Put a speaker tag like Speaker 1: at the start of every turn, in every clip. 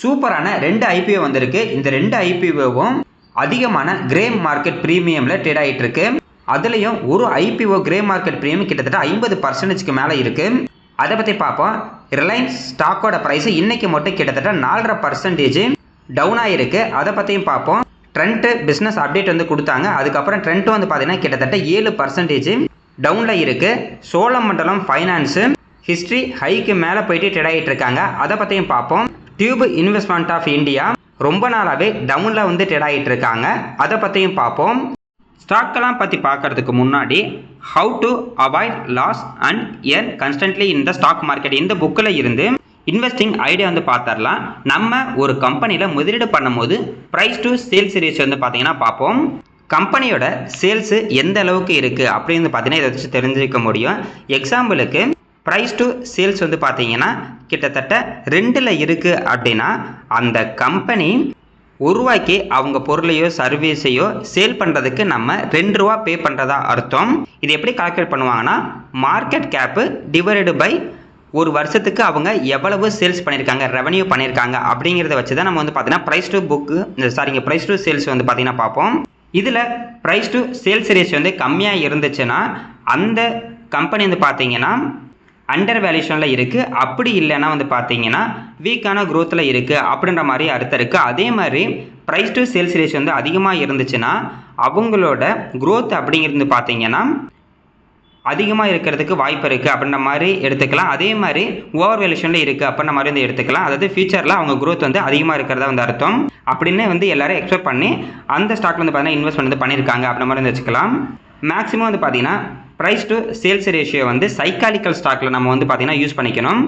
Speaker 1: சூப்பரான ரெண்டு ஐபிஓ வந்திருக்கு. இந்த ரெண்டு ஐபிஓவும் அதிகமான கிரே மார்க்கெட் ப்ரீமியமில் ட்ரேட் ஆகிட்டு இருக்கு அதுலேயும் ஒரு ஐபிஓ கிரே மார்க்கெட் ப்ரீமியம் கிட்டத்தட்ட ஐம்பது பர்சன்டேஜ்க்கு மேலே இருக்குது அதை பற்றி பார்ப்போம் ரிலையன்ஸ் ஸ்டாக்கோட ப்ரைஸ் இன்றைக்கி மட்டும் கிட்டத்தட்ட நாலரை பர்சன்டேஜ் டவுன் ஆகிருக்கு அதை பற்றியும் பார்ப்போம் ட்ரெண்ட்டு பிஸ்னஸ் அப்டேட் வந்து கொடுத்தாங்க. அதுக்கப்புறம் ட்ரெண்ட் வந்து பார்த்தீங்கன்னா கிட்டத்தட்ட ஏழு பர்சன்டேஜ் டவுனில் இருக்குது சோழமண்டலம் ஃபைனான்ஸு ஹிஸ்ட்ரி ஹைக்கு மேலே போயிட்டு ட்ரேட் ஆகிட்டு இருக்காங்க அதை பற்றியும் பார்ப்போம் டியூப் இன்வெஸ்ட்மெண்ட் ஆஃப் இந்தியா ரொம்ப நாளாகவே டவுனில் வந்து ட்ரேட் ஆகிட்டு இருக்காங்க. அதை பற்றியும் பார்ப்போம் ஸ்டாக்கெல்லாம் பற்றி பார்க்கறதுக்கு முன்னாடி how to avoid loss and earn constantly in the stock market இந்த புக்கில் இருந்து இன்வெஸ்டிங் ஐடியா வந்து பார்த்துடலாம் நம்ம ஒரு கம்பெனியில் முதலீடு பண்ணும்போது ப்ரைஸ் டு சேல்ஸ் ரேஷியோ வந்து பார்த்தீங்கன்னா பார்ப்போம் கம்பெனியோட சேல்ஸு எந்த அளவுக்கு இருக்குது அப்படின்னு பார்த்தீங்கன்னா இதை வச்சு தெரிஞ்சுக்க முடியும். எக்ஸாம்பிளுக்கு ப்ரைஸ் டு சேல்ஸ் வந்து பார்த்தீங்கன்னா கிட்டத்தட்ட ரெண்டில் இருக்குது அப்படின்னா அந்த கம்பெனி உருவாக்கி அவங்க பொருளையோ சர்வீஸையோ சேல் பண்ணுறதுக்கு நம்ம ரெண்டு ரூபா பே பண்ணுறதா அர்த்தம். இது எப்படி கால்குலேட் பண்ணுவாங்கன்னா மார்க்கெட் கேப்பு டிவைடடு பை ஒரு வருஷத்துக்கு அவங்க எவ்வளவு சேல்ஸ் பண்ணியிருக்காங்க ரெவன்யூ பண்ணியிருக்காங்க அப்படிங்கிறத வச்சு தான் நம்ம வந்து பார்த்தீங்கன்னா ப்ரைஸ் டு புக்கு சாரிங்க ப்ரைஸ் டு சேல்ஸ் வந்து பார்த்தீங்கன்னா பார்ப்போம். இதில் ப்ரைஸ் டு சேல்ஸ் ரேஷியோ வந்து கம்மியாக இருந்துச்சுன்னா அந்த கம்பெனி வந்து பார்த்தீங்கன்னா அண்டர் வேல்யூஷனில் இருக்குது அப்படி இல்லைன்னா வந்து பார்த்தீங்கன்னா வீக்கான க்ரோத்தில் இருக்குது அப்படின்ற மாதிரி அர்த்தம் இருக்குது அதே மாதிரி ப்ரைஸ் டு சேல்ஸ் ரேஷியோ வந்து அதிகமாக இருந்துச்சுன்னா அவங்களோட க்ரோத் அப்படிங்கிறது பார்த்தீங்கன்னா அதிகமாக இருக்கிறதுக்கு வாய்ப்பு இருக்குது அப்படின்ற மாதிரி எடுத்துக்கலாம். அதே மாதிரி ஓவர் வேல்யூஷனில் இருக்குது அப்படின்ற மாதிரி வந்து எடுத்துக்கலாம். அதாவது ஃபியூச்சரில் அவங்க க்ரோத் வந்து அதிகமாக இருக்கிறதா வந்து அர்த்தம். அப்படின்னு வந்து எல்லாரும் எக்ஸ்பெக்ட் பண்ணி அந்த ஸ்டாக்ல வந்து பார்த்தீங்கன்னா இன்வெஸ்ட்மெண்ட் வந்து பண்ணியிருக்காங்க அப்படின்ற மாதிரி வந்து வச்சுக்கலாம். மேக்ஸிமம் வந்து பார்த்தீங்கன்னா ப்ரைஸ் டு சேல்ஸ் ரேஷியோ வந்து சைக்காலிக்கல் ஸ்டாக்கில் நம்ம வந்து பார்த்தீங்கன்னா யூஸ் பண்ணிக்கணும்.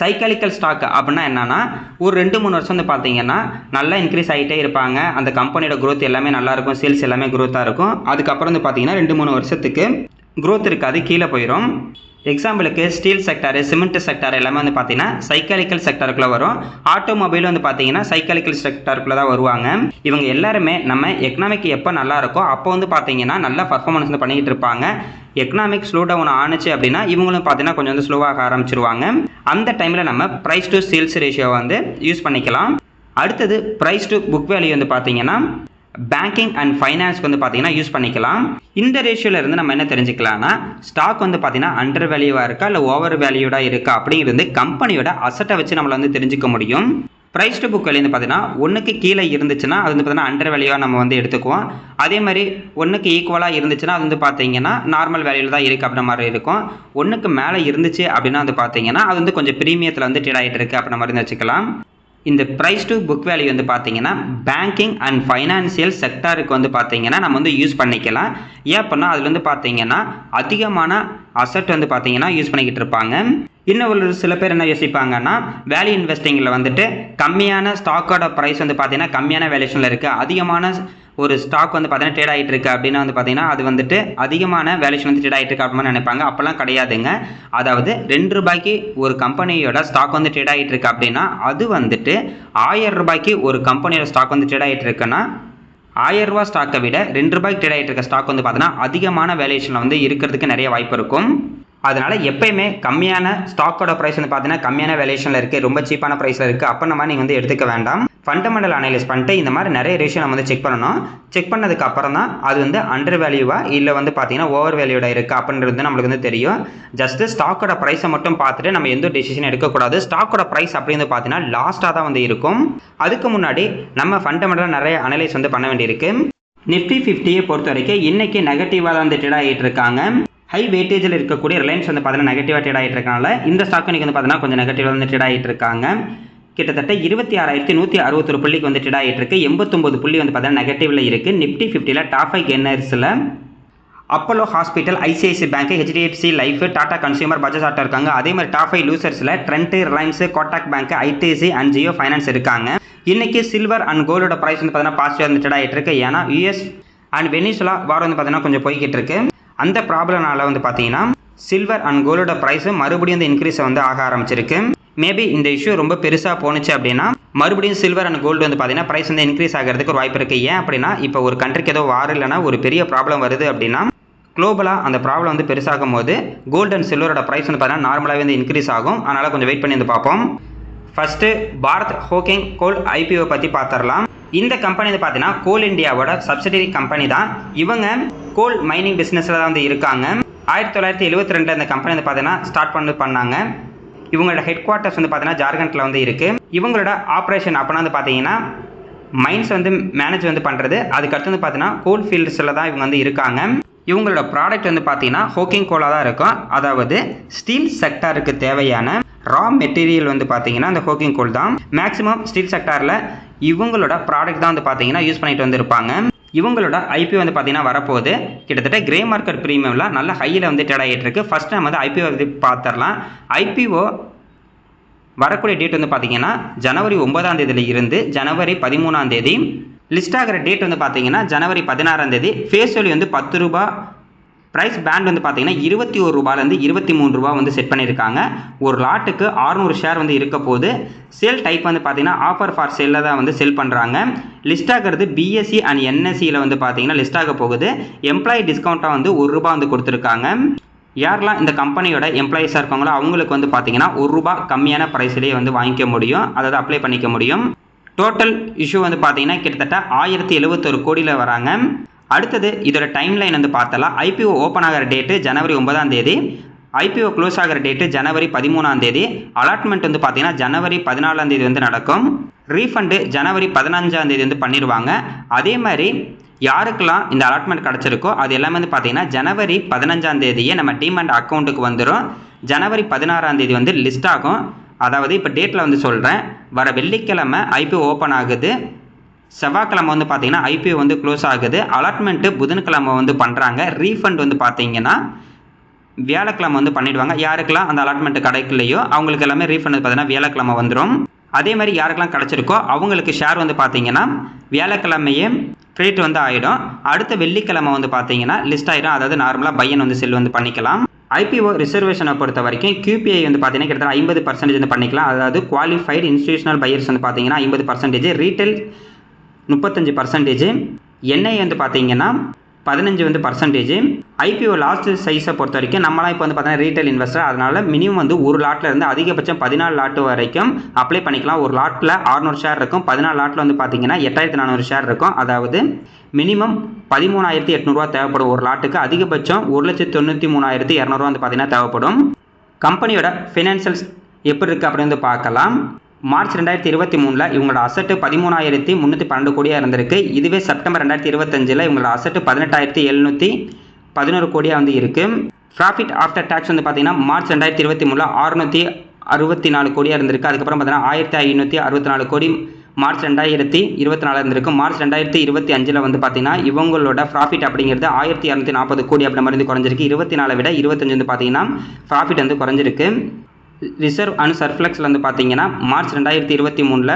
Speaker 1: சைக்காலிக்கல் ஸ்டாக் அப்படின்னா என்னென்னா ஒரு ரெண்டு மூணு வருஷம் வந்து பார்த்தீங்கன்னா நல்லா இன்க்ரீஸ் ஆகிட்டே இருப்பாங்க. அந்த கம்பெனியோட க்ரோத் எல்லாமே நல்லாயிருக்கும் சேல்ஸ் எல்லாமே க்ரோத்தாக இருக்கும். அதுக்கப்புறம் வந்து பார்த்தீங்கன்னா ரெண்டு மூணு வருஷத்துக்கு க்ரோத் இருக்காது. கீழே போயிடும் எக்ஸாம்பிளுக்கு ஸ்டீல் செக்டார் சிமெண்ட் செக்டார் எல்லாமே வந்து பார்த்தீங்கன்னா சைக்காலிக்கல் செக்டாருக்குள்ளே வரும். ஆட்டோமொபைல் வந்து பார்த்தீங்கன்னா சைக்காலிக்கல் செக்டாருக்குள்ளே தான் வருவாங்க. இவங்க எல்லாருமே நம்ம எக்கனாமிக் எப்போ நல்லா இருக்கோ அப்போ வந்து பார்த்தீங்கன்னா நல்லா பர்ஃபார்மன்ஸ் வந்து பண்ணிக்கிட்டு இருப்பாங்க. எக்கனாமிக் ஸ்லோ டவுன் ஆணுச்சு அப்படின்னா இவங்களும் பார்த்தீங்கன்னா கொஞ்சம் வந்து ஸ்லோவாக ஆரம்பிச்சிருவாங்க. அந்த டைமில் நம்ம ப்ரைஸ் டு சேல்ஸ் ரேஷியோ வந்து யூஸ் பண்ணிக்கலாம். அடுத்தது ப்ரைஸ் டு புக் வேல்யூ வந்து பார்த்தீங்கன்னா பேங்கிங் அண்ட் ஃபைனான்ஸ்க்கு வந்து பார்த்தீங்கன்னா யூஸ் பண்ணிக்கலாம். இந்த ரேஷியோவில் இருந்து நம்ம என்ன தெரிஞ்சுக்கலாம்னா ஸ்டாக் வந்து பார்த்தீங்கன்னா அண்டர் வேல்யூவாக இருக்கா இல்லை ஓவர் வேல்யூடாக இருக்கா அப்படிங்கிறது கம்பெனியோட அசட்டை வச்சு நம்மளை வந்து தெரிஞ்சுக்க முடியும். ப்ரைஸ் டு புக் வந்து பார்த்தீங்கன்னா ஒன்றுக்கு கீழே இருந்துச்சுன்னா அது வந்து பார்த்தீங்கன்னா அண்டர் வேல்யூவாக நம்ம வந்து எடுத்துக்குவோம். அதே மாதிரி ஒன்றுக்கு ஈக்குவலாக இருந்துச்சுன்னா அது வந்து பார்த்தீங்கன்னா நார்மல் வேல்யூவில் தான் இருக்குது அப்படின்ற மாதிரி இருக்கும். ஒன்றுக்கு மேலே இருந்துச்சு அப்படின்னா வந்து பார்த்தீங்கன்னா அது வந்து கொஞ்சம் ப்ரீமியத்தில் வந்து ட்ரேட் ஆகிட்டு இருக்குது அப்படின்ற மாதிரி வச்சுக்கலாம். இந்த ப்ரைஸ் டு புக் வேல்யூ வந்து பார்த்தீங்கன்னா பேங்கிங் அண்ட் ஃபைனான்சியல் செக்டாருக்கு வந்து பார்த்தீங்கன்னா நம்ம வந்து யூஸ் பண்ணிக்கலாம். ஏன் அப்படின்னா அதில் வந்து பார்த்தீங்கன்னா அதிகமான அசட் வந்து பார்த்தீங்கன்னா யூஸ் பண்ணிக்கிட்டு இருப்பாங்க. இன்னும் ஒரு சில பேர் என்ன யோசிப்பாங்கன்னா வேல்யூ இன்வெஸ்டிங்கில் வந்துட்டு கம்மியான ஸ்டாக்கோட ப்ரைஸ் வந்து பார்த்தீங்கன்னா கம்மியான வேல்யூஷனில் இருக்குது அதிகமான ஒரு ஸ்டாக் வந்து பார்த்தீங்கன்னா ட்ரேட் ஆகிட்டு இருக்கு அப்படின்னா வந்து பார்த்தீங்கன்னா அது வந்துட்டு அதிகமான வேல்யூஷன் வந்து ட்ரேட் ஆகிட்டு இருக்கு அப்படின்னு நினைப்பாங்க. அப்போல்லாம் கிடையாதுங்க. அதாவது ரெண்டு ரூபாய்க்கு ஒரு கம்பெனியோட ஸ்டாக் வந்து ட்ரேட் ஆகிட்டு இருக்கு அப்படின்னா அது வந்துட்டு ஆயிரம் ரூபாய்க்கு ஒரு கம்பெனியோட ஸ்டாக் வந்து ட்ரேட் ஆகிட்டு இருக்குன்னா ஆயிரம் ரூபா ஸ்டாக்கை விட ரெண்டு ரூபாய்க்கு ட்ரேட் ஆகிட்டு இருக்க ஸ்டாக் வந்து பார்த்தீங்கன்னா அதிகமான வேல்யூஷனில் வந்து இருக்கிறதுக்கு நிறைய வாய்ப்பு இருக்கும். அதனால் எப்பயுமே கம்மியான ஸ்டாக்கோட ப்ரைஸ் வந்து பார்த்தீங்கன்னா கம்மியான வேலேஷனில் இருக்குது ரொம்ப சீப்பான ப்ரைஸில் இருக்குது அப்போ நம்ம நீங்கள் வந்து எடுத்துக்க வேண்டாம். ஃபண்டமெண்டல் அனலைஸ் பண்ணிட்டு இந்த மாதிரி நிறைய ரேஷியோ நம்ம வந்து செக் பண்ணணும். செக் பண்ணதுக்கு அப்புறம் தான் அது வந்து அண்டர் வேல்யூவா இல்லை வந்து பார்த்தீங்கன்னா ஓவர் வேல்யூட இருக்குது அப்படின்றது வந்து நம்மளுக்கு வந்து தெரியும். ஜஸ்ட் ஸ்டாக்கோட ப்ரைஸை மட்டும் பார்த்துட்டு நம்ம எந்த டிசிஷன் எடுக்கக்கூடாது. ஸ்டாக்கோட ப்ரைஸ் அப்படின்னு பார்த்தீங்கன்னா லாஸ்ட்டாக தான் வந்து இருக்கும். அதுக்கு முன்னாடி நம்ம ஃபண்டமெண்டலாக நிறைய அனலைஸ் வந்து பண்ண வேண்டியிருக்கு. நிஃப்டி ஃபிஃப்டியை பொறுத்த வரைக்கும் இன்னைக்கு நெகட்டிவாக தான் வந்து ட்ரேட் ஆகிட்டு இருக்காங்க. ஹை வெயிட்டேஜில் இருக்கக்கூடிய ரிலையன்ஸ் வந்து பார்த்தீங்கன்னா நெகட்டிவாக ட்ரேட் ஆகிட்டு இருக்கனால இந்த ஸ்டாக் இன்றைக்கி வந்து பார்த்தீங்கன்னா கொஞ்சம் நெகட்டிவாக வந்து ட்ரேட் ஆகிட்டு இருக்காங்க கிட்டத்தட்ட இருபத்தி ஆறாயிரத்தி நூற்றி அறுபத்தொரு புள்ளிக்கு வந்து ட்ரேட் ஆகிட்டு இருக்கு. எண்பத்தொம்பது புள்ளி வந்து பார்த்தீங்கன்னா நெகட்டிவில் இருக்குது நிஃப்டி ஃபிஃப்டியில் top five கென்னர்ஸில் Apollo hospital ICICI bank HDFC life Tata consumer Bajaj auto இருக்காங்க. அதே மாதிரி top five லூசர்ஸில் Trent Reliance Kotak bank ITC and Jio finance இருக்காங்க. இன்றைக்கி சில்வர் அண்ட் கோல்டோட ப்ரைஸ் வந்து பார்த்தீங்கன்னா பாசிட்டிவ் வந்து ட்ரேட் ஆகிட்டு இருக்கு ஏன்னா யூஎஸ் அண்ட் வெனிசுலா வாரம் வந்து பார்த்தீங்கன்னா கொஞ்சம் போய்கிட்டு இருக்கு அந்த ப்ராப்ளம்னால வந்து பார்த்தீங்கன்னா சில்வர் அண்ட் கோல்டோட ப்ரைஸும் மறுபடியும் வந்து இன்க்ரீஸை வந்து ஆக ஆரம்பிச்சிருக்கு. மேபி இந்த இஷ்யூ ரொம்ப பெருசாக போணுச்சு அப்படின்னா மறுபடியும் சில்வர் அண்ட் கோல்டு வந்து பார்த்தீங்கன்னா ப்ரைஸ் வந்து இன்க்ரீஸ் ஆகிறதுக்கு ஒரு வாய்ப்பு இருக்குது ஏன் அப்படின்னா இப்போ ஒரு கண்ட்ரிக்கு ஏதோ வார் இல்லைன்னா ஒரு பெரிய ப்ராப்ளம் வருது அப்படின்னா குளோபலாக அந்த ப்ராப்ளம் வந்து பெருசாகும் போது கோல்டு அண்ட் சில்வரோட ப்ரைஸ் வந்து பார்த்தீங்கன்னா நார்மலாகவே வந்து இன்க்ரீஸ் ஆகும். அதனால் கொஞ்சம் வெயிட் பண்ணி வந்து பார்ப்போம். First Bharat coking coal IPO பற்றி பார்த்துடலாம். இந்த கம்பெனி வந்து பார்த்தீங்கன்னா கோல் இந்தியாவோட சப்சிடரி கம்பெனி தான். இவங்க கோல் மைனிங் பிஸ்னஸில் தான் வந்து இருக்காங்க. ஆயிரத்தி தொள்ளாயிரத்தி எழுபத்தி ரெண்டில் இந்த கம்பெனி வந்து பார்த்தீங்கன்னா ஸ்டார்ட் பண்ணி பண்ணாங்க. இவங்களோட ஹெட் குவார்ட்டர்ஸ் வந்து பார்த்தீங்கன்னா ஜார்க்கண்டில் வந்து இருக்குது இவங்களோட ஆப்ரேஷன் அப்படின்னா வந்து பார்த்தீங்கன்னா மைன்ஸ் வந்து மேனேஜ் வந்து பண்ணுறது அதுக்கடுத்து வந்து பார்த்தீங்கன்னா கோல் ஃபீல்ட்ஸில் தான் இவங்க வந்து இருக்காங்க. இவங்களோட ப்ராடக்ட் வந்து பார்த்தீங்கன்னா ஹோக்கிங் கோலாக தான் இருக்கும். அதாவது ஸ்டீல் செக்டாருக்கு தேவையான ரா மெட்டீரியல் வந்து பார்த்தீங்கன்னா அந்த ஹோக்கிங் கோல் தான். மேக்ஸிமம் ஸ்டீல் செக்டாரில் இவங்களோட ப்ராடக்ட் தான் வந்து பார்த்தீங்கன்னா யூஸ் பண்ணிட்டு வந்திருப்பாங்க. இவங்களோட ஐபிஓ வந்து பார்த்தீங்கன்னா வரப்போகுது. கிட்டத்தட்ட கிரே மார்க்கெட் ப்ரீமியமில் நல்ல ஹையில் வந்து ட்ரேட் ஆகிட்டு இருக்கு. ஃபஸ்ட் டைம் வந்து ஐபிஓ வந்து பார்த்துடலாம் ஐபிஓ வரக்கூடிய டேட் வந்து பார்த்தீங்கன்னா ஜனவரி ஒன்பதாம் தேதியில இருந்து ஜனவரி பதிமூணாம் தேதி. லிஸ்ட் ஆகிற டேட் வந்து பார்த்தீங்கன்னா ஜனவரி பதினாறாம் தேதி. ஃபேஸ் வேல்யூ வந்து பத்து ரூபா ப்ரைஸ் பேண்ட் வந்து பார்த்தீங்கன்னா இருபத்தி ஒரு ரூபாலேருந்து இருபத்தி மூணு ரூபா வந்து செட் பண்ணியிருக்காங்க. ஒரு லாட்டுக்கு 600 ஷேர் வந்து இருக்க போது சேல் டைப் வந்து பார்த்தீங்கன்னா ஆஃபர் ஃபார் சேலில் தான் வந்து செல் பண்ணுறாங்க லிஸ்ட் ஆகிறது பிஎஸ்சி அண்ட் என்எஸ்சியில் வந்து பார்த்தீங்கன்னா லிஸ்ட் ஆக போகுது. எம்ப்ளாயி டிஸ்கவுண்ட்டாக வந்து ஒரு ரூபா வந்து கொடுத்துருக்காங்க. யாரெல்லாம் இந்த கம்பெனியோட எம்ப்ளாயிஸாக இருக்காங்களோ அவங்களுக்கு வந்து பார்த்தீங்கன்னா ஒரு ரூபா கம்மியான ப்ரைஸ்லேயே வந்து வாங்கிக்க முடியும். அதாவது அப்ளை பண்ணிக்க முடியும். டோட்டல் இஷ்யூ வந்து பார்த்தீங்கன்னா கிட்டத்தட்ட ஆயிரத்தி எழுபத்தொரு கோடியில் வராங்க. அடுத்தது இதோட டைம் லைன் வந்து பார்த்தலாம். ஐபிஓ ஓப்பன் ஆகிற டேட்டு ஜனவரி ஒன்பதாம் தேதி. ஐபிஓ க்ளோஸ் ஆகிற டேட்டு ஜனவரி பதிமூணாம் தேதி. அலாட்மெண்ட் வந்து பார்த்தீங்கன்னா ஜனவரி பதினாலாம் தேதி வந்து நடக்கும். ரீஃபண்டு ஜனவரி பதினஞ்சாம் தேதி வந்து பண்ணிடுவாங்க அதே மாதிரி யாருக்கெல்லாம் இந்த அலாட்மெண்ட் கிடச்சிருக்கோ அது எல்லாமே வந்து பார்த்தீங்கன்னா ஜனவரி பதினஞ்சாம் தேதியே நம்ம டீமண்ட் அக்கௌண்ட்டுக்கு வந்துடும் ஜனவரி பதினாறாம் தேதி வந்து லிஸ்ட் ஆகும். அதாவது இப்போ டேட்டில் வந்து சொல்கிறேன் வர வெள்ளிக்கிழமை ஐபிஓ ஓப்பன் ஆகுது. செவ்வாய்க்கிழமை வந்து பார்த்தீங்கன்னா ஐபிஓ வந்து க்ளோஸ் ஆகுது. அலாட்மெண்ட்டு புதன்கிழமை வந்து பண்ணுறாங்க ரீஃபண்ட் வந்து பார்த்தீங்கன்னா வியாழக்கிழமை வந்து பண்ணிடுவாங்க. யாருக்கெல்லாம் அந்த அலாட்மெண்ட் கிடைக்கலையோ அவங்களுக்கு எல்லாமே ரீஃபண்ட் வந்து பார்த்தீங்கன்னா வியாழக்கிழமை வந்துடும் அதே மாதிரி யாருக்கெல்லாம் கிடச்சிருக்கோ அவங்களுக்கு ஷேர் வந்து பார்த்தீங்கன்னா வியாழக்கிழமையே கிரெடிட் வந்து ஆகிடும் அடுத்த வெள்ளிக்கிழமை வந்து பார்த்தீங்கன்னா லிஸ்ட் ஆகிடும் அதாவது நார்மலாக பையன் வந்து செல் வந்து பண்ணிக்கலாம். ஐபிஓ ரிசர்வேஷனை பொறுத்த வரைக்கும் கியூபிஐ வந்து பார்த்தீங்கன்னா கிட்டத்தட்ட ஐம்பது பர்சன்டேஜ் வந்து பண்ணிக்கலாம். அதாவது குவாலிஃபைடு இன்ஸ்டியூஷனல் பையர்ஸ் வந்து பார்த்தீங்கன்னா ஐம்பது பர்சன்டேஜ் ரீட்டைல் முப்பத்தஞ்சு பர்சன்டேஜ் என்ஐ வந்து பார்த்தீங்கன்னா பதினஞ்சு வந்து பர்சன்டேஜ் ஐபிஓ லாஸ்ட் சைஸை பொறுத்த வரைக்கும் நம்மளாம் இப்போ வந்து பார்த்தீங்கன்னா ரீட்டைல் இன்வெஸ்டர் அதனால மினிமம் வந்து ஒரு லாட்டில் இருந்து அதிகபட்சம் பதினாலு லாட்டு வரைக்கும் அப்ளை பண்ணிக்கலாம். ஒரு லாட்டில் 600 ஷேர் இருக்கும். பதினாலு லாட்டில் வந்து பார்த்தீங்கன்னா எட்டாயிரத்தி நானூறு ஷேர் இருக்கும். அதாவது மினிமம் பதிமூணாயிரத்தி எட்நூறுவா தேவைப்படும் ஒரு லாட்டுக்கு அதிகபட்சம் ஒரு லட்சத்தி தொண்ணூற்றி மூணாயிரத்தி இரநூறுவா வந்து பார்த்தீங்கன்னா தேவைப்படும். கம்பெனியோட ஃபினான்சியல்ஸ் எப்படி இருக்குது அப்படின்னு வந்து பார்க்கலாம். மார்ச் ரெண்டாயிரத்தி இருபத்தி மூணில் இவங்களோட அசட்டு பதிமூணாயிரத்தி முந்நூற்றி பன்னெண்டு கோடியாக இருந்திருக்கு. இதுவே செப்டம்பர் ரெண்டாயிரத்தி இருபத்தஞ்சில் இவங்களோட அசட்டு பதினெட்டாயிரத்தி எழுநூற்றி பதினோரு கோடியாக வந்து இருக்குது ப்ராஃபிட் ஆஃப்டர் டேக்ஸ் வந்து பார்த்தீங்கன்னா மார்ச் ரெண்டாயிரத்தி இருபத்தி மூணில் அறுநூற்றி அறுபத்தி நாலு கோடியாக இருந்திருக்கு. அதுக்கப்புறம் பார்த்தீங்கன்னா ஆயிரத்தி ஐநூற்றி அறுபத்தி நாலு கோடி மார்ச் ரெண்டாயிரத்தி இருபத்தி நாலு இருந்திருக்கு. மார்ச் ரெண்டாயிரத்தி இருபத்தி அஞ்சில் வந்து பார்த்தீங்கன்னா இவங்களோட ப்ராஃபிட் அப்படிங்கிறது ஆயிரத்தி இரநூத்தி நாற்பது கோடி அப்படி மாதிரி குறைஞ்சிருக்கு. இருபத்தி நாலை விட இருபத்தஞ்சு வந்து பார்த்தீங்கன்னா ப்ராஃபிட் வந்து குறைஞ்சிருக்கு. ரிசர்வ் அண்ட் சர்ஃப்ளெக்ஸில் வந்து பார்த்தீங்கன்னா மார்ச் ரெண்டாயிரத்தி இருபத்தி மூணில்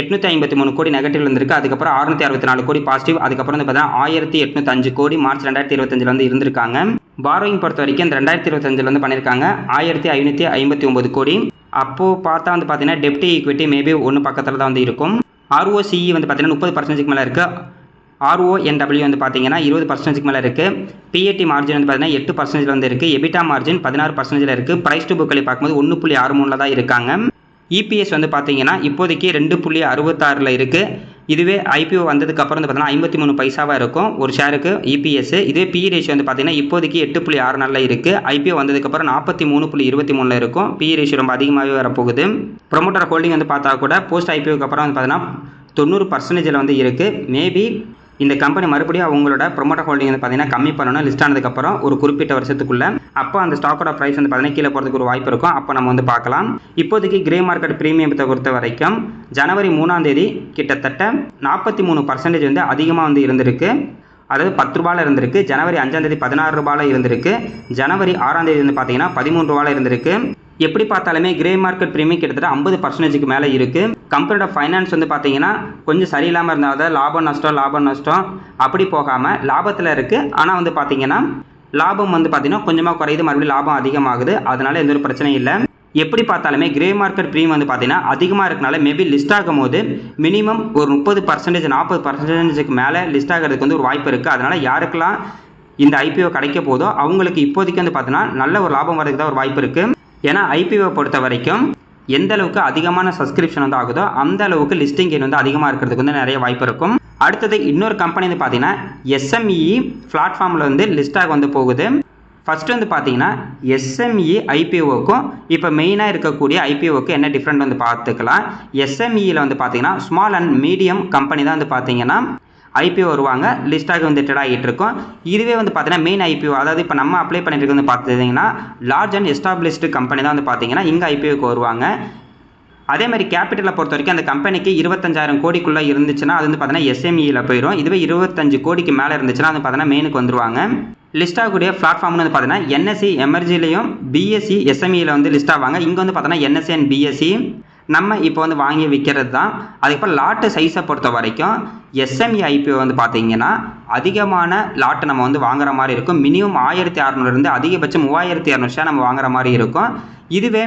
Speaker 1: எட்நூற்றி ஐம்பத்தி மூணு கோடி நெகட்டிவ் இருந்திருக்கு. அதுக்கப்புறம் அறுநூத்தி அறுபத்தி நாலு கோடி பாசிட்டிவ் அதுக்கப்புறம் வந்து பார்த்தீங்கன்னா ஆயிரத்தி எட்நூத்தி அஞ்சு கோடி மார்ச் ரெண்டாயிரத்தி இருபத்தஞ்சில் வந்து இருந்திருக்காங்க. பாரோயிங் பொறுத்த வரைக்கும் இந்த ரெண்டாயிரத்தி இருபத்தஞ்சில் வந்து பண்ணியிருக்காங்க ஆயிரத்தி ஐநூற்றி ஐம்பத்தி ஒம்பது கோடி. அப்போது பார்த்தா வந்து பார்த்தீங்கன்னா டெப்டி ஈக்விட்டி மேபி ஒன்று பக்கத்தில் தான் வந்து இருக்கும். ஆர்ஓசிஇ வந்து பார்த்தீங்கன்னா முப்பது பர்சன்டேஜ்க்கு மேலே இருக்குது ஆர்ஓஎன்டபிள்யூ வந்து பார்த்தீங்கன்னா இருபது பர்சன்டேஜ்க்கு மேலே இருக்குது பிஏடி மார்ஜின் வந்து பார்த்தீங்கன்னா எட்டு பர்சன்டேஜ் வந்து இருக்குது எபிட்டா மார்ஜின் பதினாறு பர்சன்டேஜில் இருக்குது ப்ரைஸ் டு புக்களை பார்க்கும்போது ஒன்று புள்ளி ஆறு மூணில் தான் இருக்காங்க. இபிஎஸ் வந்து பார்த்தீங்கன்னா இப்போதைக்கு ரெண்டு புள்ளி அறுபத்தாறில் இருக்குது இதுவே ஐபிஓ வந்ததுக்கு அப்புறம் வந்து பார்த்தீங்கன்னா ஐம்பத்தி மூணு பைசாவாக இருக்கும். ஒரு ஷேருக்கு இபிஎஸ் இதுவே பி ரேஷியோ வந்து பார்த்தீங்கன்னா இப்போதைக்கு எட்டு புள்ளி ஆறு நாளில் இருக்குது ஐபிஓ வந்ததுக்கப்புறம் நாற்பத்தி மூணு புள்ளி இருபத்தி மூணில் இருக்கும். பி ரேஷியோ ரொம்ப அதிகமாகவே வரப்போகுது. ப்ரொமோட்டர் ஹோல்டிங் வந்து பார்த்தா கூட போஸ்ட் ஐபிஓக்கு அப்புறம் வந்து பார்த்தீங்கன்னா தொண்ணூறு பர்சன்டேஜில் வந்து இருக்குது மேபி இந்த கம்பெனி மறுபடியும் அவங்களோட ப்ரொமோட்டர் ஹோல்டிங் வந்து பார்த்தீங்கன்னா கம்மி பண்ணணும் லிஸ்ட் ஆனதுக்கப்புறம் ஒரு குறிப்பிட்ட வருஷத்துக்குள்ள அப்போ அந்த ஸ்டாக்கோட ப்ரைஸ் வந்து பார்த்தீங்கன்னா கீழே போகிறதுக்கு ஒரு வாய்ப்பு இருக்கும். அப்போ நம்ம வந்து பார்க்கலாம். இப்போதைக்கு கிரே மார்க்கெட் ப்ரீமியத்தை பொறுத்த வரைக்கும் ஜனவரி மூணாம் தேதி கிட்டத்தட்ட நாற்பத்தி மூணு பர்சன்டேஜ் வந்து அதிகமாக வந்து இருந்திருக்கு. அதாவது பத்து ரூபாயில் இருந்திருக்கு. ஜனவரி அஞ்சாம் தேதி பதினாறு ரூபாயில் இருந்திருக்கு. ஜனவரி ஆறாம் தேதி வந்து பார்த்தீங்கன்னா பதிமூணு ரூபாயில் இருந்திருக்கு. எப்படி பார்த்தாலுமே கிரே மார்க்கெட் ப்ரீமியம் கிட்டத்தட்ட ஐம்பது பர்சன்டேஜுக்கு மேலே இருக்குது கம்பெனியோட ஃபைனான்ஸ் வந்து பார்த்தீங்கன்னா கொஞ்சம் சரியில்லாமல் இருந்தால் தான் லாபம் நஷ்டம் லாபம் நஷ்டம் அப்படி போகாமல் லாபத்தில் இருக்குது ஆனால் வந்து பார்த்தீங்கன்னா லாபம் வந்து பார்த்தீங்கன்னா கொஞ்சமாக குறையுது மறுபடியும் லாபம் அதிகமாகுது. அதனால எந்த ஒரு பிரச்சனையும் இல்லை. எப்படி பார்த்தாலுமே கிரே மார்க்கெட் ப்ரீமியம் வந்து பார்த்தீங்கன்னா அதிகமாக இருக்கனால மேபி லிஸ்ட் ஆகும் போது மினிமம் ஒரு முப்பது பர்சன்டேஜ் நாற்பது பர்சன்டேஜுக்கு மேலே லிஸ்ட் ஆகிறதுக்கு வந்து ஒரு வாய்ப்பு இருக்குது அதனால் யாருக்கெல்லாம் இந்த ஐபிஓ கிடைக்க போதோ அவங்களுக்கு இப்போதைக்கு வந்து பார்த்தீங்கன்னா நல்ல ஒரு லாபம் வரதுக்கு தான் ஒரு வாய்ப்பு இருக்குது ஏன்னா ஐபிஓ பொறுத்த வரைக்கும் எந்த அளவுக்கு அதிகமான சப்ஸ்கிரிப்ஷன் வந்து ஆகுதோ அந்த அளவுக்கு லிஸ்டிங் கெயின் வந்து அதிகமாக இருக்கிறதுக்கு வந்து நிறைய வாய்ப்பு இருக்கும். அடுத்தது இன்னொரு கம்பெனி வந்து பார்த்தீங்கன்னா எஸ்எம்இ பிளாட்ஃபார்மில் வந்து லிஸ்டாக வந்து போகுது. ஃபஸ்ட்டு வந்து பார்த்தீங்கன்னா எஸ்எம்இ ஐபிஓக்கும் இப்போ மெயினாக இருக்கக்கூடிய ஐபிஓக்கு என்ன டிஃப்ரெண்ட் வந்து பார்த்துக்கலாம் எஸ்எம்இயில் வந்து பார்த்தீங்கன்னா ஸ்மால் அண்ட் மீடியம் கம்பெனி தான் வந்து பார்த்தீங்கன்னா ஐபிஓ வருவாங்க. லிஸ்டாக வந்து ட்ரேட் ஆகிட்டு இருக்கும். இதுவே வந்து பார்த்தீங்கன்னா மெயின் ஐபிஓ அதாவது இப்போ நம்ம அப்ளை பண்ணிட்டு வந்து பார்த்தீங்கன்னா லார்ஜ் அண்ட் எஸ்டாப்ளிஷ்டு கம்பெனி தான் வந்து பார்த்தீங்கன்னா இங்கே ஐபிஓக்கு வருவாங்க. அதே மாதிரி கேபிட்டலை பொறுத்த வரைக்கும் அந்த கம்பெனிக்கு இருபத்தஞ்சாயிரம் கோடிக்குள்ளே இருந்துச்சுன்னா அது வந்து பார்த்தீங்கன்னா எஸ்எம்இயில் போயிடும் இதுவே இருபத்தஞ்சு கோடிக்கு மேலே இருந்துச்சுன்னா அது பார்த்தீங்கன்னா மெயினுக்கு வந்துருவாங்க. லிஸ்ட் ஆகக்கூடிய பிளாட்ஃபார்ம்னு வந்து பார்த்தீங்கன்னா என்எஸ்சி எமர்ஜிலையும் பிஎஸ்சி எஸ்எம்இயில் வந்து லிஸ்ட் ஆவாங்க. இங்கே வந்து பார்த்தீங்கன்னா என்எஸ்சி அண்ட் பிஎஸ்சி நம்ம இப்போ வந்து வாங்கி விற்கிறது தான் அதுக்கப்புறம் லாட்டு சைஸை பொறுத்த வரைக்கும் எஸ்எம்இ ஐபிஓ வந்து பார்த்தீங்கன்னா அதிகமான லாட்டை நம்ம வந்து வாங்குற மாதிரி இருக்கும். மினிமம் ஆயிரத்தி அறநூறுலேருந்து அதிகபட்சம் மூவாயிரத்தி இரநூறு ஷேர் நம்ம வாங்குற மாதிரி இருக்கும். இதுவே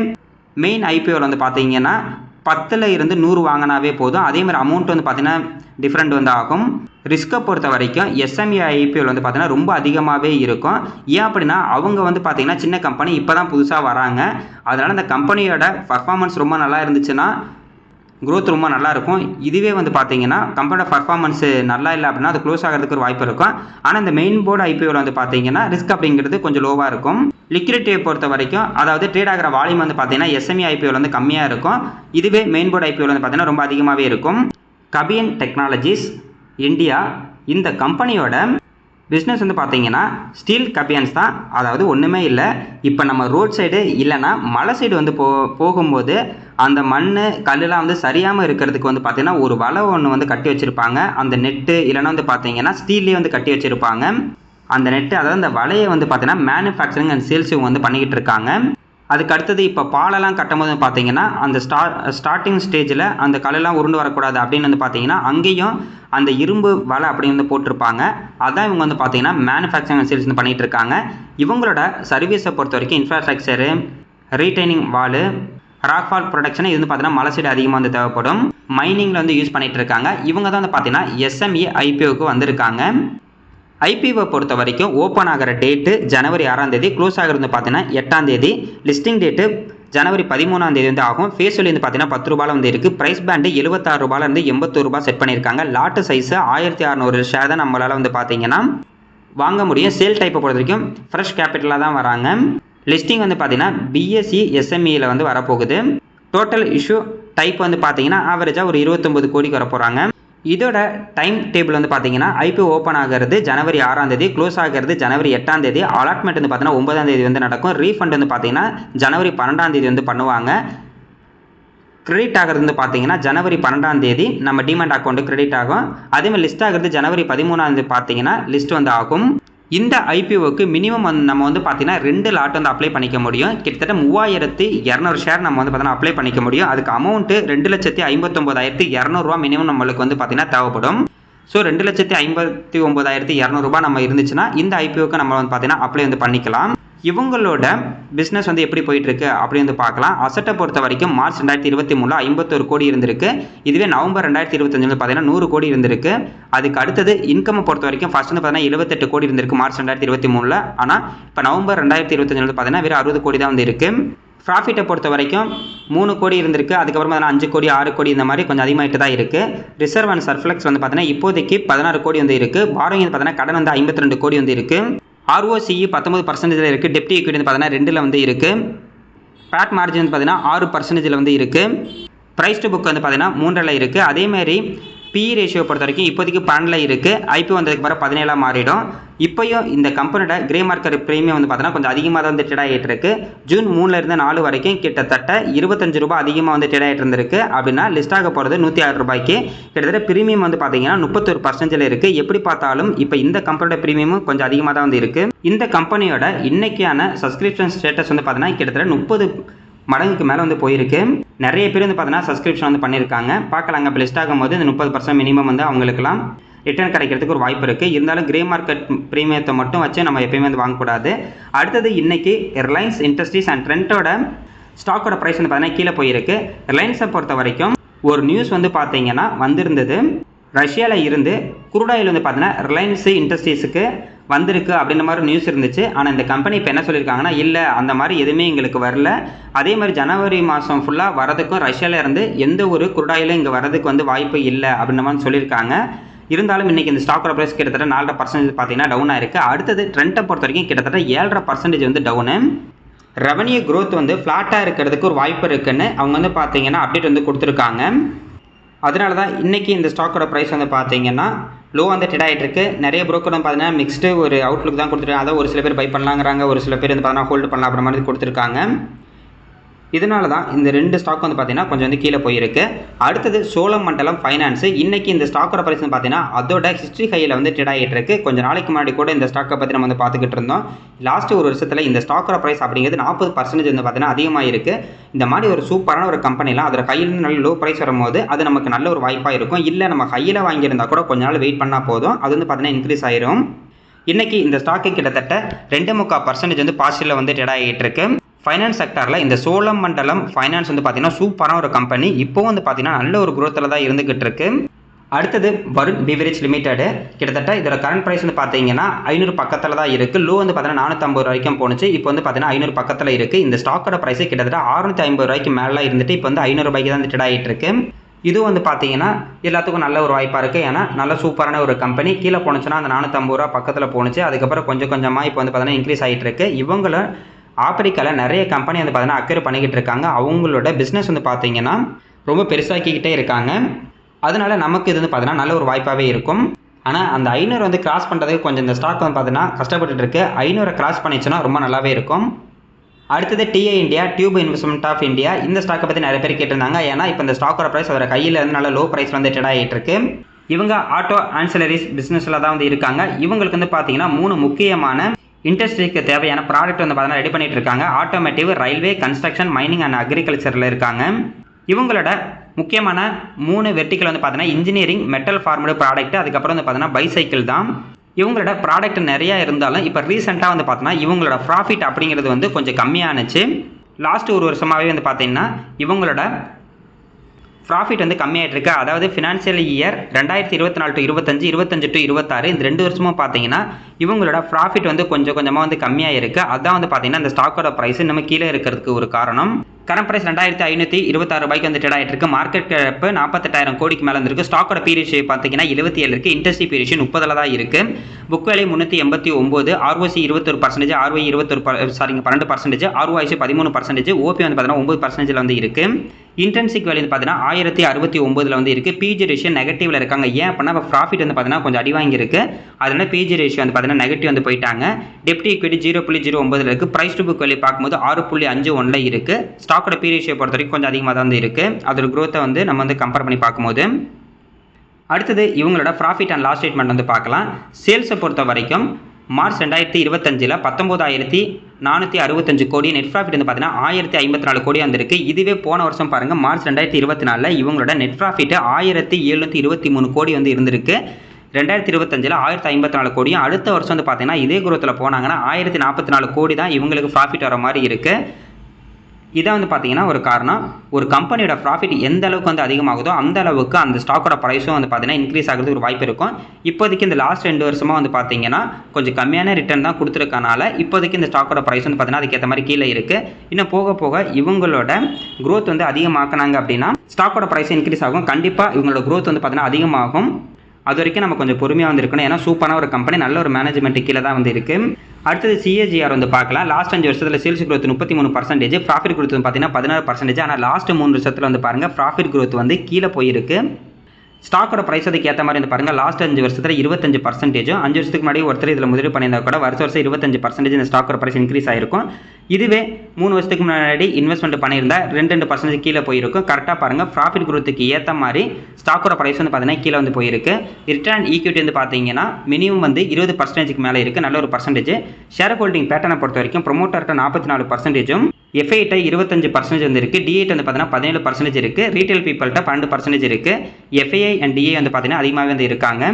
Speaker 1: மெயின் ஐபிஓவில் வந்து பார்த்தீங்கன்னா பத்தில் இருந்து நூறு வாங்கினாவே போதும். அதே மாதிரி அமௌண்ட் வந்து பார்த்தீங்கன்னா டிஃப்ரெண்ட் வந்து ஆகும். ரிஸ்க்கை பொறுத்த வரைக்கும் எஸ்எம்இ ஐபிஎல் வந்து பார்த்தீங்கன்னா ரொம்ப அதிகமாகவே இருக்கும். ஏன் அப்படின்னா அவங்க வந்து பார்த்தீங்கன்னா சின்ன கம்பெனி இப்போ தான் புதுசாக வராங்க. அதனால் அந்த கம்பெனியோட பர்ஃபார்மன்ஸ் ரொம்ப நல்லா இருந்துச்சுன்னா க்ரோத் ரொம்ப நல்லாயிருக்கும். இதுவே வந்து பார்த்தீங்கன்னா கம்பெனியோட பர்ஃபார்மன்ஸ் நல்லா இல்லை அப்படின்னா அது க்ளோஸ் ஆகிறதுக்கு ஒரு வாய்ப்பு இருக்கும். ஆனால் இந்த மெயின் போர்டு ஐபிஓவில் வந்து பார்த்தீங்கன்னா ரிஸ்க் அப்படிங்கிறது கொஞ்சம் லோவாக இருக்கும். லிக்விடிட்டியை பொறுத்த வரைக்கும் அதாவது ட்ரேட் ஆகிற வால்யூம் வந்து பார்த்தீங்கன்னா எஸ்எம்இ ஐபிஓவில் வந்து கம்மியாக இருக்கும். இதுவே மெயின் போர்டு ஐபிஓவில் வந்து பார்த்தீங்கன்னா ரொம்ப அதிகமாகவே இருக்கும். கபியன் டெக்னாலஜிஸ் இந்தியா இந்த கம்பெனியோட பிஸ்னஸ் வந்து பார்த்தீங்கன்னா ஸ்டீல் கபியன்ஸ் தான். அதாவது ஒன்றுமே இல்லை. இப்போ நம்ம ரோட் சைடு இல்லைன்னா மலை சைடு வந்து போ போகும்போது அந்த மண் கல்லுலாம் வந்து சரியாமல் இருக்கிறதுக்கு வந்து பார்த்தீங்கன்னா ஒரு வலை ஒன்று வந்து கட்டி வச்சுருப்பாங்க. அந்த நெட்டு இல்லைன்னா வந்து பார்த்தீங்கன்னா ஸ்டீல்லே வந்து கட்டி வச்சுருப்பாங்க. அந்த நெட்டு அதாவது அந்த வலையை வந்து பார்த்தீங்கன்னா மேனுஃபேக்சரிங் அண்ட் சேல்ஸ் இவங்க வந்து பண்ணிக்கிட்டு இருக்காங்க. அதுக்கு அடுத்தது இப்போ பாலெல்லாம் கட்டும்போது பார்த்தீங்கன்னா அந்த ஸ்டா ஸ்டார்டிங் ஸ்டேஜில் அந்த கல்லெல்லாம் உருண்டு வரக்கூடாது அப்படின்னு வந்து பார்த்தீங்கன்னா அங்கேயும் அந்த இரும்பு வலை அப்படின்னு வந்து போட்டிருப்பாங்க. அதான் இவங்க வந்து பார்த்தீங்கன்னா மேனுஃபேக்சரிங் சேல்ஸ் வந்து பண்ணிகிட்டு இருக்காங்க. இவங்களோட சர்வீஸை பொறுத்த வரைக்கும் infrastructure retaining wall rockfall protection இது வந்து பார்த்தீங்கன்னா மலை சைடு அதிகமாக வந்து தேவைப்படும். மைனிங்கில் வந்து யூஸ் பண்ணிகிட்டு இருக்காங்க. இவங்க தான் வந்து பார்த்தீங்கன்னா எஸ்எம்இ ஐபிஓக்கு வந்திருக்காங்க. ஐபிஓ பொறுத்த வரைக்கும் ஓப்பன் ஆகிற டேட்டு ஜனவரி ஆறாம் தேதி க்ளோஸ் ஆகிறது வந்து பார்த்தீங்கன்னா எட்டாம் தேதி. லிஸ்டிங் டேட்டு ஜனவரி பதிமூணாம் தேதி வந்து ஆகும். ஃபேஸ் வந்து பார்த்தீங்கன்னா பத்து ரூபாயில் வந்து இருக்குது ப்ரைஸ் பேண்டு எழுபத்தாறு ரூபாயிலேருந்து எண்பத்தோரு ரூபாய் செட் பண்ணியிருக்காங்க. லாட்டு சைஸு ஆயிரத்தி அறநூறு ஷேர் தான் நம்மளால் வந்து பார்த்தீங்கன்னா வாங்க முடியும். சேல் டைப்பை பொறுத்த வரைக்கும் ஃப்ரெஷ் கேபிட்டலாக தான் வராங்க. லிஸ்டிங் வந்து பார்த்தீங்கன்னா பிஎஸ்சி எஸ்எம்இயில் வந்து வரப்போகுது. டோட்டல் இஷ்யூ டைப் வந்து பார்த்தீங்கன்னா ஆவரேஜாக ஒரு இருபத்தொம்பது கோடிக்கு வர போகிறாங்க இதோட டைம் டேபிள் வந்து பார்த்தீங்கன்னா ஐபிஓ ஓப்பன் ஆகிறது ஜனவரி ஆறாம் தேதி க்ளோஸ் ஆகிறது ஜனவரி எட்டாம் தேதி அலாட்மெண்ட் வந்து பார்த்தீங்கன்னா ஒன்பதாம் தேதி வந்து நடக்கும். ரீஃபண்ட் வந்து பார்த்தீங்கன்னா ஜனவரி பன்னெண்டாம் தேதி வந்து பண்ணுவாங்க. கிரெடிட் ஆகிறது வந்து பார்த்தீங்கன்னா ஜனவரி பன்னெண்டாம் தேதி நம்ம டிமெண்ட் அக்கௌண்ட்டு கிரெடிட் ஆகும். அதே மாதிரி லிஸ்ட் ஆகிறது ஜனவரி பதிமூணாம் தேதி பார்த்தீங்கன்னா லிஸ்ட் வந்து ஆகும். இந்த ஐபிஓக்கு மினிமம் வந்து நம்ம வந்து பார்த்தீங்கன்னா ரெண்டு லாட் வந்து அப்ளை பண்ணிக்க முடியும். கிட்டத்தட்ட மூவாயிரத்து இரநூறு ஷேர் நம்ம வந்து பார்த்தீங்கன்னா அப்ளை பண்ணிக்க முடியும். அதுக்கு அமௌண்ட்டு ரெண்டு லட்சத்தி ஐம்பத்தொம்போதாயிரத்தி இரநூறுவா மினிமம் நம்மளுக்கு வந்து பார்த்தீங்கன்னா தேவைப்படும். ஸோ ரெண்டு லட்சத்தி ஐம்பத்தி ஒம்பதாயிரத்தி இரநூறுபா நம்ம இருந்துச்சுன்னா இந்த ஐபிஓக்கு நம்ம வந்து பார்த்தீங்கன்னா அப்ளை வந்து பண்ணிக்கலாம். இவங்களோட பிஸ்னஸ் வந்து எப்படி போயிட்டு இருக்கு அப்படி வந்து பார்க்கலாம். அசட்டை பொறுத்த வரைக்கும் மார்ச் ரெண்டாயிரத்தி இருபத்தி மூணில் ஐம்பத்தொரு கோடி இருந்திருக்கு. இதுவே நவம்பர் ரெண்டாயிரத்தி இருபத்தஞ்சில் பார்த்தீங்கன்னா நூறு கோடி இருந்திருக்கு. அதுக்கு அடுத்தது இன்கம் பொறுத்த வரைக்கும் ஃபர்ஸ்ட் வந்து பார்த்தீங்கன்னா எழுபத்தெட்டு கோடி இருந்திருக்கு மார்ச் ரெண்டாயிரத்தி இருபத்தி மூணில். ஆனால் இப்போ நவம்பர் ரெண்டாயிரத்தி இருபத்தஞ்சில் பார்த்தீங்கன்னா வெறும் அறுபது கோடி தான் வந்து இருக்குது ப்ராஃபிட்டை பொறுத்த வரைக்கும் மூணு கோடி இருந்திருக்கு அதுக்கப்புறம் பார்த்தீங்கன்னா அஞ்சு கோடி ஆறு கோடி இந்த மாதிரி கொஞ்சம் அதிகமாகிட்டு தான் இருக்குது ரிசர்வ் அண்ட் சர்ஃப்ளெக்ஸ் வந்து பார்த்தீங்கன்னா இப்போதைக்கு பதினாறு கோடி வந்து இருக்குது பாரோயிங் பார்த்தீங்கன்னா கடன் வந்து ஐம்பத்தி ரெண்டு கோடி வந்து இருக்குது ஆர்ஓசிஇ பத்தொம்பது பர்சன்டேஜில் இருக்குது டெப்டி ஈக்விட்டி வந்து பார்த்தீங்கன்னா ரெண்டில் வந்து இருக்குது பேட் மார்ஜின் வந்து பார்த்தீங்கன்னா ஆறு பர்சன்டேஜில் வந்து இருக்குது ப்ரைஸ் டு புக் வந்து பார்த்தீங்கன்னா மூன்றில் இருக்குது அதேமாரி பி ரேஷியோ பொறுத்த வரைக்கும் இப்போதைக்கு பன்னெண்டில் இருக்குது ஐபிஓ வந்ததுக்கு பிறகு பதினேழாக மாறிடும். இப்போயும் இந்த கம்பெனியோட கிரே மார்க்கெட் ப்ரீமியம் வந்து பார்த்தோன்னா கொஞ்சம் அதிகமாக தான் வந்து ட்ரேட் ஆகிட்டு இருக்கு. ஜூன் மூணுல இருந்து நாலு வரைக்கும் கிட்டத்தட்ட இருபத்தஞ்சு ரூபாய் அதிகமாக வந்து ட்ரேட் ஆகிட்டு இருந்திருக்கு. அப்படின்னா லிஸ்ட் ஆக போகிறது நூற்றி ஆறு ரூபாய்க்கு. கிட்டத்தட்ட ப்ரீமியம் வந்து பார்த்தீங்கன்னா முப்பத்தொரு பர்சன்டேஜில் இருக்குது எப்படி பார்த்தாலும் இப்போ இந்த கம்பெனியோட ப்ரீமியமும் கொஞ்சம் அதிகமாக தான் வந்து இருக்குது இந்த கம்பெனியோட இன்னைக்கான சப்ஸ்கிரிப்ஷன் ஸ்டேட்டஸ் வந்து பார்த்தீங்கன்னா கிட்டத்தட்ட முப்பது மடங்குக்கு மேலே வந்து போயிருக்கு. நிறைய பேர் வந்து பார்த்தீங்கன்னா சப்ஸ்கிரிப்ஷன் வந்து பண்ணியிருக்காங்க பார்க்கலாங்க. இப்போ லிஸ்ட் ஆகும்போது இந்த முப்பது பர்சன்ட் மினிமம் வந்து அவங்களுக்குலாம் ரிட்டர்ன் கிடைக்கிறதுக்கு ஒரு வாய்ப்பு இருக்குது இருந்தாலும் கிரே மார்க்கெட் ப்ரீமியத்தை மட்டும் வச்சு நம்ம எப்பயுமே வந்து வாங்கக்கூடாது. அடுத்தது இன்றைக்கி ரிலையன்ஸ் இண்டஸ்ட்ரீஸ் அண்ட் ட்ரெண்டோட ஸ்டாக்கோட ப்ரைஸ் வந்து பார்த்தீங்கன்னா கீழே போயிருக்கு. ரிலையன்ஸை பொறுத்த வரைக்கும் ஒரு நியூஸ் வந்து பார்த்தீங்கன்னா வந்திருந்தது. ரஷ்யாவில் இருந்து குருடாயில் வந்து பார்த்தீங்கன்னா ரிலையன்ஸு இண்டஸ்ட்ரீஸுக்கு வந்திருக்கு அப்படின்ற மாதிரி நியூஸ் இருந்துச்சு. ஆனால் இந்த கம்பெனி இப்போ என்ன சொல்லியிருக்காங்கன்னா இல்லை அந்த மாதிரி எதுவுமே எங்களுக்கு வரல. அதே மாதிரி ஜனவரி மாதம் ஃபுல்லாக வரதுக்கும் ரஷ்யாவில் இருந்து எந்த ஒரு குருடாயிலும் இங்கே வரதுக்கு வந்து வாய்ப்பு இல்லை அப்படின்ற மாதிரி சொல்லியிருக்காங்க. இருந்தாலும் இன்றைக்கி இந்த ஸ்டாக்கோட ப்ரைஸ் கிட்டத்தட்ட நாலரை பர்சன்டேஜ் பார்த்தீங்கன்னா டவுனாக இருக்குது அடுத்தது ட்ரெண்டை பொறுத்த வரைக்கும் கிட்டத்தட்ட ஏழரை பர்சன்டேஜ் வந்து டவுனு ரெவன்யூ க்ரோத் வந்து ஃப்ளாட்டாக இருக்கிறதுக்கு ஒரு வாய்ப்பு இருக்குன்னு அவங்க வந்து பார்த்தீங்கன்னா அப்டேட் வந்து கொடுத்துருக்காங்க. அதனால தான் இன்றைக்கி இந்த ஸ்டாக்கோட ப்ரைஸ் வந்து பார்த்தீங்கன்னா லோ வந்து டெட் ஆகிட்டு இருக்கு நிறைய ப்ரோக்கர் வந்து பார்த்தீங்கன்னா மிக்ஸ்டு ஒரு அவுட்லுக் தான் கொடுத்துருக்காங்க அதாவது ஒரு சில பேர் பை பண்ணலாங்கிறாங்க ஒரு சில பேர் வந்து பார்த்தீங்கன்னா ஹோல்டு பண்ணலாம் அப்புறம் மாதிரி கொடுத்துருக்காங்க. இதனால தான் இந்த ரெண்டு ஸ்டாக் வந்து பார்த்தீங்கன்னா கொஞ்சம் வந்து கீழே போயிருக்கு. அடுத்தது சோழம் மண்டலம் ஃபைனான்ஸ் இன்னைக்கு இந்த ஸ்டாக்கோட ப்ரைஸ் வந்து பார்த்தீங்கன்னா அதோட ஹிஸ்ட்ரி ஹையில் வந்து ட்ரேட் ஆகிட்டு இருக்கு. கொஞ்சம் நாளைக்கு முன்னாடி கூட இந்த ஸ்டாக்கை பற்றி நம்ம வந்து பார்த்துக்கிட்டு இருந்தோம். லாஸ்ட் ஒரு வருஷத்தில் இந்த ஸ்டாக்கோட ப்ரைஸ் அப்படிங்கிறது நாற்பது பர்சன்டேஜ் வந்து பார்த்தீங்கன்னா அதிகமாக இருக்குது இந்த மாதிரி ஒரு சூப்பரான ஒரு கம்பெனிலாம் அதோட கையிலேருந்து நல்ல லோ ப்ரைஸ் வரும்போது அது நமக்கு நல்ல ஒரு வாய்ப்பாக இருக்கும். இல்லை நம்ம கையில் வாங்கியிருந்தா கூட கொஞ்ச நாள் வெயிட் பண்ணால் போதும். அது வந்து பார்த்தீங்கன்னா இன்க்ரீஸ் ஆயிரும். இன்னைக்கு இந்த ஸ்டாக்கு கிட்டத்தட்ட ரெண்டு முக்கால் பர்சன்டேஜ் வந்து பாசிட்டிவில் வந்து ட்ரேட் ஆகிட்டு இருக்கு. ஃபைனான்ஸ் செக்டாரில் இந்த சோழம் மண்டலம் ஃபைனான்ஸ் வந்து பார்த்தீங்கன்னா சூப்பரான ஒரு கம்பெனி இப்போ வந்து பார்த்தீங்கன்னா நல்ல ஒரு குரோத்தில் தான் இருந்துகிட்டு இருக்கு. அடுத்தது வருண் பிவரேஜ் லிமிடெடு கிட்டத்தட்ட இதோட கரண்ட் ப்ரைஸ் வந்து பார்த்தீங்கன்னா ஐநூறு பக்கத்தில் தான் இருக்குது லோ வந்து பார்த்தீங்கன்னா நானூற்றம்பது வரைக்கும் போணுச்சு. இப்போ வந்து பார்த்தீங்கன்னா ஐநூறு பக்கத்தில் இருக்குது இந்த ஸ்டாக்கோட ப்ரைஸ் கிட்டத்தட்ட அறுநூற்றி ஐம்பது ரூபாய்க்கு மேலே இருந்துட்டு இப்போ வந்து ஐநூறுபாய்க்கு தான் ட்ரேட் ஆகிட்டு இருக்கு. இதுவும் வந்து பார்த்தீங்கன்னா எல்லாத்துக்கும் நல்ல ஒரு வாய்ப்பாக இருக்குது ஏன்னா நல்ல சூப்பரான ஒரு கம்பெனி கீழே போணுச்சுன்னா அந்த நானூற்றம்பது ரூபா பக்கத்தில் போணுச்சு. அதுக்கப்புறம் கொஞ்சம் கொஞ்சமாக இப்போ வந்து பார்த்தீங்கன்னா இன்க்ரீஸ் ஆகிட்டு இருக்கு. இவங்கள ஆப்பிரிக்காவில் நிறைய கம்பெனி வந்து பார்த்தீங்கன்னா அக்கறை பண்ணிக்கிட்டு இருக்காங்க. அவங்களோட பிஸ்னஸ் வந்து பார்த்தீங்கன்னா ரொம்ப பெருசாக்கிக்கிட்டே இருக்காங்க. அதனால நமக்கு இது வந்து பார்த்தீங்கன்னா நல்ல ஒரு வாய்ப்பாகவே இருக்கும். ஆனால் அந்த ஐநூறு வந்து கிராஸ் பண்ணுறதுக்கு கொஞ்சம் இந்த ஸ்டாக் வந்து பார்த்தீங்கன்னா கஷ்டப்பட்டுட்டு இருக்கு. ஐநூறை கிராஸ் பண்ணிச்சுன்னா ரொம்ப நல்லாவே இருக்கும். அடுத்தது TI India tube investment of India. இந்த ஸ்டாக்கை பற்றி நிறைய பேர் கேட்டிருந்தாங்க. ஏன்னா இப்போ இந்த ஸ்டாக்கோட ப்ரைஸ் அதோட கையில் இருந்து நல்ல லோ ப்ரைஸ் வந்து ட்ரேட் ஆகிட்டு இருக்கு. இவங்க ஆட்டோ ஆன்சிலரிஸ் பிஸ்னஸில் தான் வந்து இருக்காங்க. இவங்களுக்கு வந்து பார்த்தீங்கன்னா மூணு முக்கியமான இண்டஸ்ட்ரிக்கு தேவையான ப்ராடக்ட் வந்து பார்த்தீங்கன்னா ரெடி பண்ணிட்டு இருக்காங்க automotive railway construction mining and அக்ரிகல்ச்சரில் இருக்காங்க. இவங்களோட முக்கியமான மூணு வெர்டிக்கல் வந்து பார்த்தீங்கன்னா இன்ஜினியரிங் மெட்டல் ஃபார்மடு ப்ராடக்ட் அதுக்கப்புறம் வந்து பார்த்தீங்கன்னா பைசைக்கிள் தான். இவங்களோட ப்ராடக்ட் நிறையா இருந்தாலும் இப்போ ரீசெண்டாக வந்து பார்த்தோன்னா இவங்களோட ப்ராஃபிட் அப்படிங்கிறது வந்து கொஞ்சம் கம்மியானுச்சு. லாஸ்ட் ஒரு வருஷமாகவே வந்து பார்த்தீங்கன்னா இவங்களோட ப்ராஃபிட் வந்து கம்மியாகிட்டு இருக்கு. அதாவது ஃபினான்ஷியல் இயர் ரெண்டாயிரத்தி இருபத்தி நாலு டு இருபத்தஞ்சு இருபத்தஞ்சு டு இருபத்தாறு இந்த ரெண்டு வருஷமும் பார்த்தீங்கன்னா இவங்களோட ப்ராஃபிட் வந்து கொஞ்சம் கொஞ்சமாக வந்து கம்மியாக இருக்கு அதான் வந்து பார்த்தீங்கன்னா அந்த ஸ்டாக்கோட ப்ரைஸ் நம்ம கீழே இருக்கிறதுக்கு ஒரு காரணம். கரண்ட் ப்ரைஸ் ரெண்டாயிரத்தி ஐநூற்றி இருபத்தாறு ரூபாய்க்கு வந்து ட்ரேட் ஆகிட்டு இருக்கு. மார்க்கெட் கேப் நாற்பத்தெட்டாயிரம் கோடிக்கு மேலே இருக்கு ஸ்டாக்கோட பீரியட் பார்த்தீங்கன்னா எழுபத்தி ஏழு இருக்கு. இண்டஸ்ட்ரி பீரியஷன் முப்பதில் தான் இருக்கு. புக் வேலை முந்நூற்றி எண்பத்தி ஒம்பது ஆர்ஓசி இருபத்தொரு பர்சன்டேஜ் ஆர்ஒய் இருபத்தொரு சாரிங்க பன்னெண்டு பர்சன்டேஜ் ஆர்ஓஐசி பதிமூணு பர்சன்டேஜ் ஓபி வந்து பார்த்தீங்கன்னா ஒம்பது பர்சன்டேஜில் வந்து இருக்கு. இன்டென்சிக் வேல்யூ பார்த்தீங்கன்னா ஆயிரத்தி அறுபத்தி ஒம்பதுல வந்து இருக்குது பிஜி ரேஷியோ நெகட்டிவில் இருக்காங்க. ஏன் அப்படின்னா இப்போ ப்ராஃபிட் வந்து பார்த்தீங்கன்னா கொஞ்சம் அடி வாங்கியிருக்கு. அதனால பிஜி ரேஷியோ வந்து பார்த்தீங்கன்னா நெகட்டிவ் வந்து போயிட்டாங்க. டெப்டி இக்விட்டி ஜீரோ புள்ளி ஜீரோ ஒம்பதுல இருக்குது ப்ரைஸ் டு புக் வேல்யூ பார்க்கும்போது ஆறு புள்ளி அஞ்சு ஒன்றில் இருக்குது ஸ்டாக்கோட பி ரேஷியோ பொறுத்த வரைக்கும் கொஞ்சம் அதிகமாக தான் வந்து இருக்குது அதோட க்ரோத்தை வந்து நம்ம வந்து கம்பேர் பண்ணி பார்க்கும்போது. அடுத்தது இவங்களோட ப்ராஃபிட் அண்ட் லாஸ் ஸ்டேட்மெண்ட் வந்து பார்க்கலாம். சேல்ஸை பொறுத்த வரைக்கும் மார்ச் ரெண்டாயிரத்தி இருபத்தஞ்சில் பத்தொம்போதாயிரத்தி நானூற்றி அறுபத்தஞ்சு கோடி நெட் ப்ராஃபிட் வந்து பார்த்தீங்கன்னா ஆயிரத்தி ஐம்பத்தி நாலு கோடி வந்திருக்கு. இதுவே போன வருஷம் பாருங்கள் மார்ச் ரெண்டாயிரத்தி இருபத்தி நாலில் இவங்களோட நெட் ப்ராஃபிட்டு ஆயிரத்தி எழுநூற்றி இருபத்தி மூணு கோடி வந்து இருந்திருக்கு. ரெண்டாயிரத்தி இருபத்தஞ்சில் ஆயிரத்தி ஐம்பத்தி நாலு கோடியும் அடுத்த வருஷம் வந்து பார்த்தீங்கன்னா இதே குரோத்தில் போனாங்கன்னா ஆயிரத்தி நாற்பத்தி நாலு கோடி தான் இவங்களுக்கு ப்ராஃபிட் வர மாதிரி இருக்குது இதை வந்து பார்த்தீங்கன்னா ஒரு காரணம். ஒரு கம்பெனியோட ப்ராஃபிட் எந்த அளவுக்கு வந்து அதிகமாகுதோ அந்த அளவுக்கு அந்த ஸ்டாக்கோட ப்ரைஸும் வந்து பார்த்தீங்கன்னா இன்க்ரீஸ் ஆகிறதுக்கு ஒரு வாய்ப்பு இருக்கும். இப்போதைக்கு இந்த லாஸ்ட் ரெண்டு வருஷமாக வந்து பார்த்தீங்கன்னா கொஞ்சம் கம்மியான ரிட்டர்ன் தான் கொடுத்துருக்கனால இப்போதைக்கு இந்த ஸ்டாக்கோட ப்ரைஸ் வந்து பார்த்தீங்கன்னா அதுக்கேற்ற மாதிரி கீழே இருக்குது இன்னும் போக போக இவங்களோட க்ரோத் வந்து அதிகமாக்குனாங்க அப்படின்னா ஸ்டாக்கோட ப்ரைஸ் இன்க்ரீஸ் ஆகும். கண்டிப்பாக இவங்களோட க்ரோத் வந்து பார்த்தீங்கன்னா அதிகமாகும். அது வரைக்கும் நம்ம கொஞ்சம் பொறுமையாக வந்து இருக்கணும் ஏன்னா சூப்பரான ஒரு கம்பெனி நல்ல ஒரு மேனேஜ்மெண்ட் கீழே தான் வந்து இருக்கு அடுத்தது சிஏஜிஆர் வந்து பார்க்கலாம். லாஸ்ட் அஞ்சு வருஷத்தில் சேல்ஸ் growth முப்பத்தி மூணு பர்சன்டேஜ் ப்ராஃபிட் growth பார்த்தீங்கன்னா பதினாறு பர்சன்டேஜ் ஆனால் லாஸ்ட் மூணு வருஷத்தில் வந்து பாருங்கள் ப்ராஃபிட் growth வந்து கீழே போயிருக்கு. ஸ்டாக்கோட ப்ரைஸ் அதுக்கு ஏற்ற மாதிரி வந்து பாருங்க லாஸ்ட் அஞ்சு வருஷத்தில் இருபத்தஞ்சு பர்சன்டேஜும் அஞ்சு வருஷத்துக்கு முன்னாடி ஒருத்தர் இதில் முதலீடு பண்ணியிருந்தா கூட வருஷ வருஷம் இருபத்தஞ்சு பர்சன்டேஜ் இந்த ஸ்டாக்கோட ப்ரைஸ் இன்க்ரீஸ் ஆயிருக்கும். இதுவே மூணு வருஷத்துக்கு முன்னாடி இன்வெஸ்ட்மெண்ட் பண்ணியிருந்தா ரெண்டு ரெண்டு பர்சன்டேஜ் கீழே போயிருக்கும். கரெக்டாக பாருங்கள் ப்ராஃபிட் குரோத்துக்கு ஏற்ற மாதிரி ஸ்டாக்கோட ப்ரைஸ் வந்து பார்த்தீங்கன்னா கீழே வந்து போயிருக்கு. ரிட்டர்ன் ஈக்விட்டி வந்து பார்த்தீங்கன்னா மினிமம் வந்து இருபது பர்சன்டேஜ்க்கு மேலே இருக்குது நல்ல ஒரு பர்சன்டேஜ் ஷேர் ஹோல்டிங் பேட்டனை பொறுத்த வரைக்கும் ப்ரொமோட்டர்கிட்ட நாற்பத்தி நாலு பர்சன்டேஜும் எஃப்ஐட்ட இருபத்தஞ்சு பர்சன்டேஜ் வந்து இருக்குது டிஏட் வந்து பார்த்தீங்கன்னா பதினேழு பர்சன்டேஜ் இருக்குது ரீட்டைல் பீப்பிள்கிட்ட பன்னெண்டு பர்சன்டேஜ் இருக்குது எஃப்ஐஐ அண்ட் டிஏ வந்து பார்த்தீங்கன்னா அதிகமாகவே வந்து இருக்காங்க.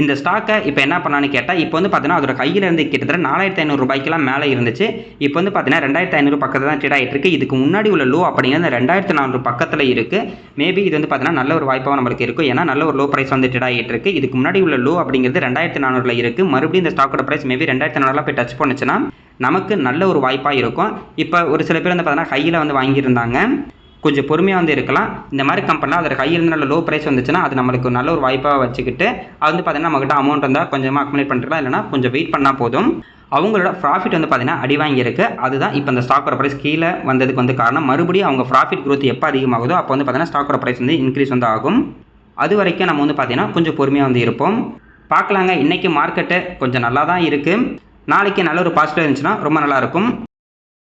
Speaker 1: இந்த ஸ்டாக்கை இப்போ என்ன பண்ணான்னு கேட்டால் இப்போ வந்து பார்த்தீங்கன்னா அதோட கையில் இருந்து கிட்டத்தட்ட நாலாயிரத்தி ஐநூறு ரூபாய்க்கெல்லாம் மேலே இருந்துச்சு. இப்போ வந்து பார்த்தீங்கன்னா ரெண்டாயிரத்தி ஐநூறு பக்கத்தில் தான் ட்ரேட் ஆகிட்டு இருக்கு இதுக்கு முன்னாடி உள்ள லோ அப்படிங்கிறது ரெண்டாயிரத்தி நானூறு பக்கத்தில் இருக்குது மேபி இது வந்து பார்த்தீங்கன்னா நல்ல ஒரு வாய்ப்பாக நம்மளுக்கு இருக்கும் ஏன்னா நல்ல ஒரு லோ ப்ரைஸ் வந்து ட்ரேட் ஆகிட்டு இருக்கு இதுக்கு முன்னாடி உள்ள லோ அப்படிங்கிறது ரெண்டாயிரத்தி நானூறுல இருக்குது மறுபடியும் இந்த ஸ்டாக்கோட ப்ரைஸ் மேபி ரெண்டாயிரத்தி நானூறுலாம் போய் டச் பண்ணுச்சுன்னா நமக்கு நல்ல ஒரு வாய்ப்பாக இருக்கும். இப்போ ஒரு சில பேர் வந்து பார்த்தீங்கன்னா கையில் வந்து வாங்கியிருந்தாங்க. கொஞ்சம் பொறுமையாக வந்து இருக்கலாம். இந்த மாதிரி கம்பெனிலாம் அதோட கையில் நல்ல லோ ப்ரைஸ் வந்துச்சுன்னா அது நம்மளுக்கு நல்ல ஒரு வாய்ப்பாக வச்சுக்கிட்டு அது வந்து பார்த்தீங்கன்னா நம்மகிட்ட அமௌண்ட் இருந்தால் கொஞ்சமாக அக்குமுலேட் பண்ணிருக்கலாம் இல்லைனா கொஞ்சம் வெயிட் பண்ணால் போதும். அவங்களோட ப்ராஃபிட் வந்து பார்த்தீங்கன்னா அடி வாங்கியிருக்கு அதுதான் இப்போ இந்த ஸ்டாக்கோட ப்ரைஸ் கீழே வந்ததுக்கு வந்து காரணம். மறுபடியும் அவங்க ப்ராஃபிட் க்ரோத் எப்போ அதிகமாகுதோ அப்போ வந்து பார்த்தீங்கன்னா ஸ்டாக்கோட ப்ரைஸ் வந்து இன்க்ரீஸ் வந்து ஆகும். அது வரைக்கும் நம்ம வந்து பார்த்தீங்கன்னா கொஞ்சம் பொறுமையாக வந்து இருப்போம். பார்க்கலாங்க. இன்றைக்கி மார்க்கெட்டு கொஞ்சம் நல்லா தான் இருக்குது நாளைக்கு நல்ல ஒரு பாசிட்டிவ் இருந்துச்சுன்னா ரொம்ப நல்லாயிருக்கும்